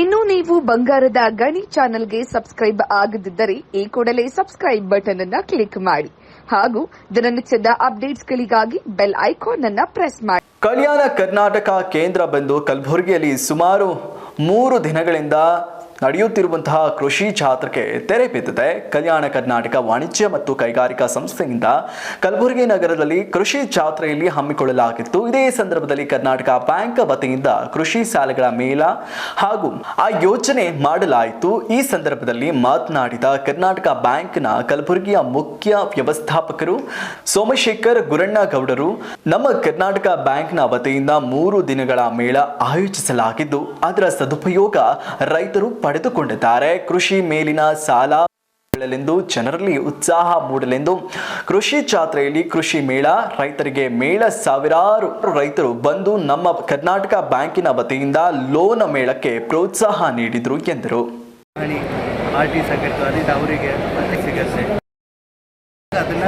ಇನ್ನು ನೀವು ಬಂಗಾರದ ಗಣಿ ಚಾನೆಲ್ಗೆ ಸಬ್ಸ್ಕ್ರೈಬ್ ಆಗದಿದ್ದರೆ ಈ ಕೂಡಲೇ ಸಬ್ಸ್ಕ್ರೈಬ್ ಬಟನ್ ಅನ್ನು ಕ್ಲಿಕ್ ಮಾಡಿ. ಹಾಗೂ ದಿನನಿತ್ಯದ ಅಪ್ಡೇಟ್ಸ್ಗಳಿಗಾಗಿ ಬೆಲ್ ಐಕಾನ್ ಅನ್ನು ಪ್ರೆಸ್ ಮಾಡಿ. ಕಲ್ಯಾಣ ಕರ್ನಾಟಕ ಕೇಂದ್ರ ಬಂದು ಕಲಬುರಗಿಯಲ್ಲಿ ಸುಮಾರು ಮೂರು ದಿನಗಳಿಂದ ನಡೆಯುತ್ತಿರುವಂತಹ ಕೃಷಿ ಜಾತ್ರೆಗೆ ತೆರೆ ಬಿದ್ದಿದೆ ಕಲ್ಯಾಣ ಕರ್ನಾಟಕ ವಾಣಿಜ್ಯ ಮತ್ತು ಕೈಗಾರಿಕಾ ಸಂಸ್ಥೆಯಿಂದ ಕಲಬುರಗಿ ನಗರದಲ್ಲಿ ಕೃಷಿ ಜಾತ್ರೆಯಲ್ಲಿ ಹಮ್ಮಿಕೊಳ್ಳಲಾಗಿತ್ತು. ಇದೇ ಸಂದರ್ಭದಲ್ಲಿ ಕರ್ನಾಟಕ ಬ್ಯಾಂಕ್ ವತಿಯಿಂದ ಕೃಷಿ ಸಾಲಗಳ ಮೇಳ ಹಾಗೂ ಆ ಯೋಜನೆ ಮಾಡಲಾಯಿತು. ಈ ಸಂದರ್ಭದಲ್ಲಿ ಮಾತನಾಡಿದ ಕರ್ನಾಟಕ ಬ್ಯಾಂಕ್ನ ಕಲಬುರಗಿಯ ಮುಖ್ಯ ವ್ಯವಸ್ಥಾಪಕರು ಸೋಮಶೇಖರ್ ಗುರಣ್ಣಗೌಡರು, ನಮ್ಮ ಕರ್ನಾಟಕ ಬ್ಯಾಂಕ್ನ ವತಿಯಿಂದ ಮೂರು ದಿನಗಳ ಮೇಳ ಆಯೋಜಿಸಲಾಗಿದ್ದು, ಅದರ ಸದುಪಯೋಗ ರೈತರು ಪಡೆದುಕೊಂಡಿದ್ದಾರೆ. ಕೃಷಿ ಮೇಲಿನ ಸಾಲ ಜನರಲ್ಲಿ ಉತ್ಸಾಹ ಮೂಡಲೆಂದು. ಕೃಷಿ ಜಾತ್ರೆಯಲ್ಲಿ ಕೃಷಿ ಮೇಳ, ರೈತರಿಗೆ ಮೇಳ ಸಾವಿರಾರು ರೈತರು ಬಂದು ನಮ್ಮ ಕರ್ನಾಟಕ ಬ್ಯಾಂಕಿನ ವತಿಯಿಂದ ಲೋನ್ ಮೇಳಕ್ಕೆ ಪ್ರೋತ್ಸಾಹ ನೀಡಿದರು ಎಂದರು. ಹಣಿ ಆರ್ ಟಿ ಆಗಿತ್ತು ಅದರಿಂದ ಅವರಿಗೆ ಮತ್ತೆ ಸಿಗತ್ತೆ ಅದನ್ನ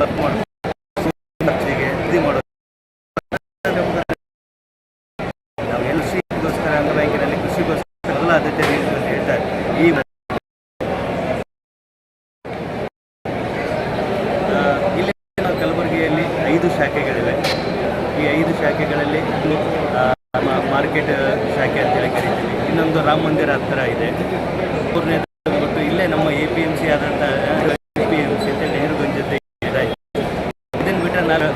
ವರ್ಕ್ ಮಾಡೋದು ಖರ್ಚಿಗೆ ಇದು ಮಾಡೋದು ನಾವು ಎಲ್ ಸಿಗೋಸ್ಕರ ಅಂಗ ಬ್ಯಾಂಕಿನಲ್ಲಿ ಕೃಷಿಗೋಸ್ಕರ ಎಲ್ಲ ಆದ್ಯತೆ ನೀಡುವುದು ಅಂತ ಹೇಳ್ತಾರೆ ಈ ಆ, ಇಲ್ಲಿ ನಾವು ಕಲಬುರಗಿಯಲ್ಲಿ ಐದು ಶಾಖೆಗಳಿವೆ ಈ ಐದು ಶಾಖೆಗಳಲ್ಲಿ ಒಂದು ಆ, ನಮ್ಮ ಮಾರ್ಕೆಟ್ ಶಾಖೆ ಅಂತೇಳಿ ಕರಿತೀವಿ. ಇನ್ನೊಂದು ರಾಮ ಮಂದಿರ ಹತ್ತಿರ ಇದೆ. ಮೂರನೇದು ಇಲ್ಲೇ ನಮ್ಮ ಎ ಪಿ ಎಂ ಸಿ ಆದಂಥ ಎ ಪಿ ಎಂ ಸಿ ಅಂತ ಜೊತೆ ಇದೆ. ಇದನ್ನು ಬಿಟ್ಟರೆ ನಾನು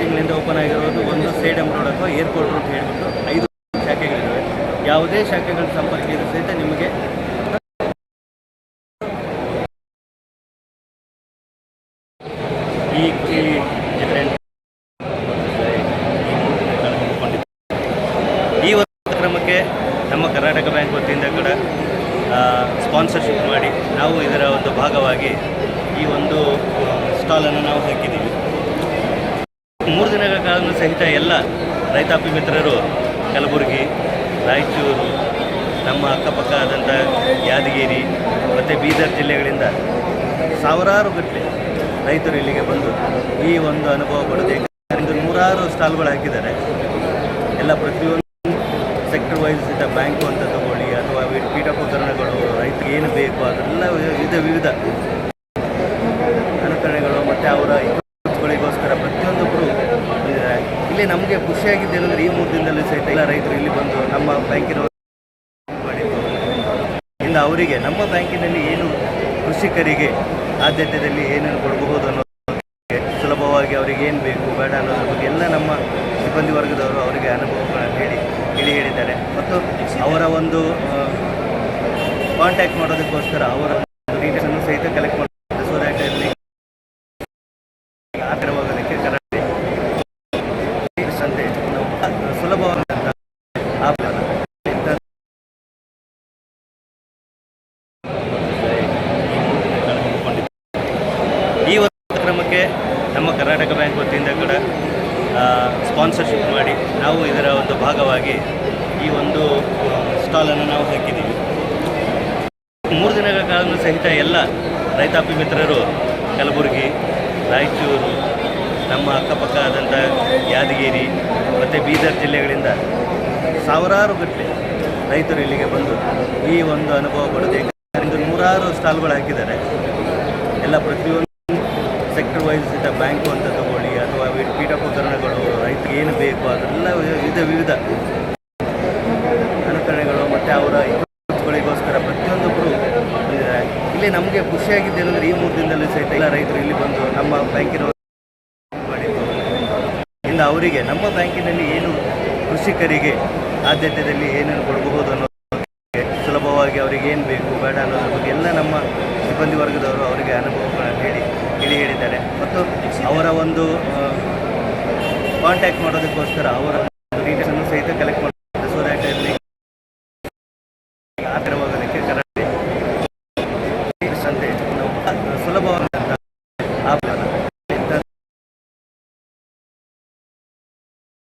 ತಿಂಗಳಿಂದ ಓಪನ್ ಆಗಿರೋದು ಒಂದು ಸ್ಟೇಡಿಯಂ ರೋಡ್ ಅಥವಾ ಏರ್ಪೋರ್ಟ್ ರೋಡ್ ಹೇಳ್ಬಿಟ್ಟು ಐದು ಶಾಖೆಗಳಿವೆ ಯಾವುದೇ ಶಾಖೆಗಳ ಸಂಪರ್ಕ ಇದ್ರೂ ಸಹಿತ ನಿಮಗೆ ಈ ಒಂದು ಕ್ರಮಕ್ಕೆ ನಮ್ಮ ಕರ್ನಾಟಕ ಬ್ಯಾಂಕ್ ವತಿಯಿಂದ ಕೂಡ ಸ್ಪಾನ್ಸರ್ಶಿಪ್ ಮಾಡಿ ನಾವು ಇದರ ಒಂದು ಭಾಗವಾಗಿ ಈ ಒಂದು ಸ್ಟಾಲನ್ನು ನಾವು ಹಾಕಿದ್ದೀವಿ. ಮೂರು ದಿನಗಳ ಕಾಲ ಸಹಿತ ಎಲ್ಲ ರೈತಾಪಿ ಮಿತ್ರರು ಕಲಬುರಗಿ, ರಾಯಚೂರು, ನಮ್ಮ ಅಕ್ಕಪಕ್ಕ ಆದಂಥ ಯಾದಗಿರಿ ಮತ್ತು ಬೀದರ್ ಜಿಲ್ಲೆಗಳಿಂದ ಸಾವಿರಾರು ಗಟ್ಟಲೆ ರೈತರು ಇಲ್ಲಿಗೆ ಬಂದು ಈ ಒಂದು ಅನುಭವ ಒಂದು ನೂರಾರು ಸ್ಟಾಲ್ಗಳು ಹಾಕಿದ್ದಾರೆ. ಎಲ್ಲ ಪ್ರತಿಯೊಂದು ಸೆಕ್ಟರ್ ವೈಸ್ ಬ್ಯಾಂಕು ಅಂತ ತಗೊಳ್ಳಿ ಅಥವಾ ವಿ- ಪೀಠೋಪಕರಣಗಳು ರೈತರಿಗೆ ಏನು ಬೇಕು? ಅದೆಲ್ಲ ವಿವಿಧ ವಿವಿಧ ಅನುಕರಣೆಗಳು ಮತ್ತು ಅವರ ಗಳಿಗೋಸ್ಕರ ಪ್ರತಿಯೊಂದೊಬ್ಬರು ಇಲ್ಲಿ ನಮಗೆ ಖುಷಿಯಾಗಿದ್ದೇನೆಂದರೆ ಈ ಮೂರು ದಿನದಲ್ಲಿ ಸಹಿತ ಎಲ್ಲ ರೈತರು ಇಲ್ಲಿ ಬಂದು ನಮ್ಮ ಬ್ಯಾಂಕಿನವರು ಮಾಡಿದ್ದು. ಇಂದ ಅವರಿಗೆ ನಮ್ಮ ಬ್ಯಾಂಕಿನಲ್ಲಿ ಏನು ಕೃಷಿಕರಿಗೆ ಆದ್ಯತೆಯಲ್ಲಿ ಏನೇನು ಕೊಡಬಹುದು ಅನ್ನೋ ಸುಲಭವಾಗಿ ಅವರಿಗೆ ಏನು ಬೇಕು, ಬೇಡ ಅನ್ನೋದ್ರ ಬಗ್ಗೆ ಎಲ್ಲ ನಮ್ಮ ಸಿಬ್ಬಂದಿ ವರ್ಗದವರು ಅವರಿಗೆ ಅನುಭವಗಳನ್ನು ಹೇಳಿ ತಿಳಿ ಹೇಳಿದ್ದಾರೆ. ಮತ್ತು ಅವರ ಒಂದು ಕಾಂಟ್ಯಾಕ್ಟ್ ಮಾಡೋದಕ್ಕೋಸ್ಕರ ಅವರ ಡೀಟೇಲ್ಸನ್ನು ಸಹಿತ ಕಲೆಕ್ಟ್ ಮಾಡ್ತಾರೆ. ಸೊ ದ್ಯಾಟ್ ಅಲ್ಲಿ ಆಗ್ರವಾಗೋದಕ್ಕೆ ಕರಾಟೆ ಸಂತೆ ಸುಲಭವಾದಂಥ ಈ ಒಂದು ಕಾರ್ಯಕ್ರಮಕ್ಕೆ ನಮ್ಮ ಕರ್ನಾಟಕ ಬ್ಯಾಂಕ್ ವತಿಯಿಂದ ಕೂಡ ಸ್ಪಾನ್ಸರ್ಶಿಪ್ ಮಾಡಿ ನಾವು ಇದರ ಒಂದು ಭಾಗವಾಗಿ ಈ ಒಂದು ಸ್ಟಾಲನ್ನು ನಾವು ಹಾಕಿದ್ದೀವಿ. ಮೂರು ದಿನಗಳ ಕಾಲ ಸಹಿತ ಎಲ್ಲ ರೈತಾಪಿ ಮಿತ್ರರು ಕಲಬುರಗಿ, ರಾಯಚೂರು, ನಮ್ಮ ಅಕ್ಕಪಕ್ಕ ಆದಂಥ ಯಾದಗಿರಿ ಮತ್ತು ಬೀದರ್ ಜಿಲ್ಲೆಗಳಿಂದ ಸಾವಿರಾರು ಗಟ್ಟಲೆ ರೈತರು ಇಲ್ಲಿಗೆ ಬಂದು ಈ ಒಂದು ಅನುಭವ ಪಡೆದೇ ನೂರಾರು ಸ್ಟಾಲ್ಗಳು ಹಾಕಿದ್ದಾರೆ. ಎಲ್ಲ ಪ್ರತಿಯೊಂದು ಸೆಕ್ಟರ್ ವೈಸ್ ಇದ್ದ ಬ್ಯಾಂಕು ಅಂತ ತಗೊಳ್ಳಿ ಅಥವಾ ಪೀಠೋಪಕರಣಗಳು ರೈತರಿಗೆ ಏನು ಬೇಕು ಅದೆಲ್ಲ ವಿವಿಧ ವಿವಿಧ ಅನುಕರಣೆಗಳು ಮತ್ತು ಅವರ ಗಳಿಗೋಸ್ಕರ ಪ್ರತಿಯೊಂದೊಬ್ಬರು ನಮಗೆ ಖುಷಿಯಾಗಿದ್ದೇನೆಂದರೆ ಈ ಮೂರು ದಿನದಲ್ಲಿ ಸಹಿತ ಎಲ್ಲ ರೈತರು ಇಲ್ಲಿ ಬಂದು ನಮ್ಮ ಬ್ಯಾಂಕಿನ ಮಾಡಿದ್ದು. ಅವರಿಗೆ, ನಮ್ಮ ಬ್ಯಾಂಕಿನಲ್ಲಿ ಏನು ಕೃಷಿಕರಿಗೆ ಆದ್ಯತೆಯಲ್ಲಿ ಏನೇನು ಕೊಡಬಹುದು ಬಗ್ಗೆ ಸುಲಭವಾಗಿ ಅವರಿಗೆ ಏನು ಬೇಕು, ಬೇಡ ಅನ್ನೋದ್ರ ಬಗ್ಗೆ ಎಲ್ಲ ನಮ್ಮ ಸಿಬ್ಬಂದಿ ವರ್ಗದವರು ಅವರಿಗೆ ಅನುಭವಗಳನ್ನು ಹೇಳಿ ಹೇಳಿ ಹೇಳಿದ್ದಾರೆ. ಮತ್ತು ಅವರ ಒಂದು ಕಾಂಟ್ಯಾಕ್ಟ್ ಮಾಡೋದಕ್ಕೋಸ್ಕರ ಅವರ ಡೀಟೇಲ್ಸನ್ನು ಸಹಿತ ಕಲೆಕ್ಟ್ ಮಾಡ್ತಾರೆ. ಸೊ ಅಲ್ಲಿ ಆಗ್ರವಾಗೋದಕ್ಕೆ